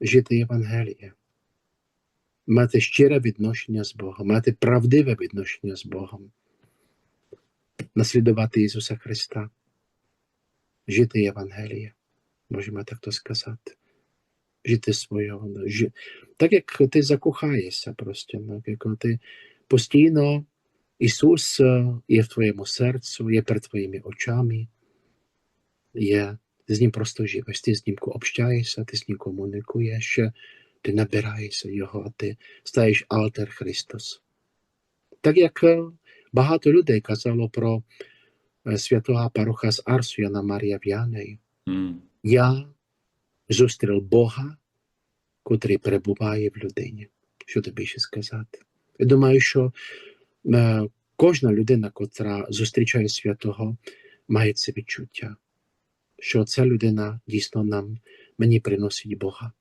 жити Євангеліє, мати щире відношення з Богом, мати правдиве відношення з Богом, наслідувати Ісуса Христа, жити Євангеліє, можемо так то сказати. Жити свого. Так як ти закохаєшся просто, ну, як ти постійно Ісус е, є в твоєму серцю, є перед твоїми очами, є, ти з Ним просто живеш, ти з Ним общаєшся, ти з Ним комунікуєш, ти набираєшся Його, ти стаєш алтер Христос. Так як багато людей казало про святого паруха з Арсу Яна Марія В'янею, М. я зустрів Бога, котрий перебуває в людині. Що тобі ще сказати? Я думаю, що кожна людина, котра зустрічає святого, має це відчуття, що ця людина дійсно нам мені приносить Бога.